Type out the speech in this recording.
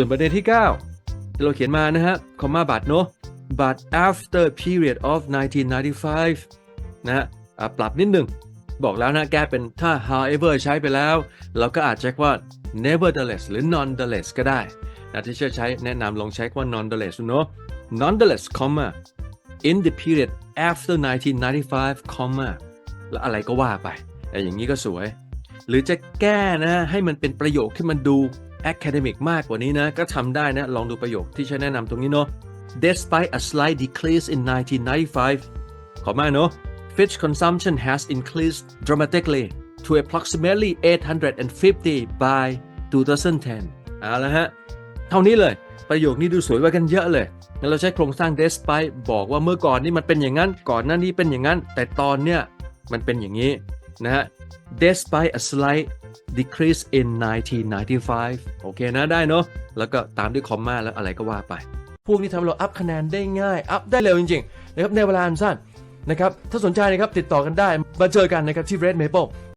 ส่วนประเด็นที่ 9 ที่เราเขียนมานะฮะคอมมาบัตเนาะ but after period of 1995 นะฮะอะปรับนิดหนึ่ง บอกแล้วนะแก้เป็นถ้า however ใช้ไปแล้ว เราก็อาจจะใช้ว่า nevertheless หรือ nonetheless ก็ได้นะที่เชื่อใช้แนะนำลองใช้ว่า nonetheless เนาะ nonetheless comma in the period after 1995 comma แล้วอะไรก็ว่าไปแต่อย่างนี้ก็สวย หรือจะแก้นะให้มันเป็นประโยคที่มันดู academic มากกว่านี้นะ ก็ทำได้นะ ลองดูประโยคที่ใช้แนะนำตรงนี้เนาะ despite a slight decrease in 1995 ขอมาเนาะ fish consumption has increased dramatically to approximately 850 by 2010 เอาละฮะ เท่านี้เลย ประโยคนี้ดูสวยกว่ากันเยอะเลยงั้นเราใช้โครงสร้าง despite บอกว่าเมื่อก่อนนี่มันเป็นอย่างนั้น ก่อนหน้านี้เป็นอย่างนั้น แต่ตอนเนี้ยมันเป็นอย่างนี้นะฮะ despite a slight decrease in 1995 โอเคนะได้เนาะแล้วก็ตามด้วยคอมมาแล้วอะไรก็ว่าไป พวกนี้ทำเราอัพคะแนนได้ง่าย อัพได้เร็วจริงๆนะครับในเวลาอันสั้นนะครับถ้าสนใจนะครับติดต่อกันได้มาเจอกันนะครับที่ Red Maple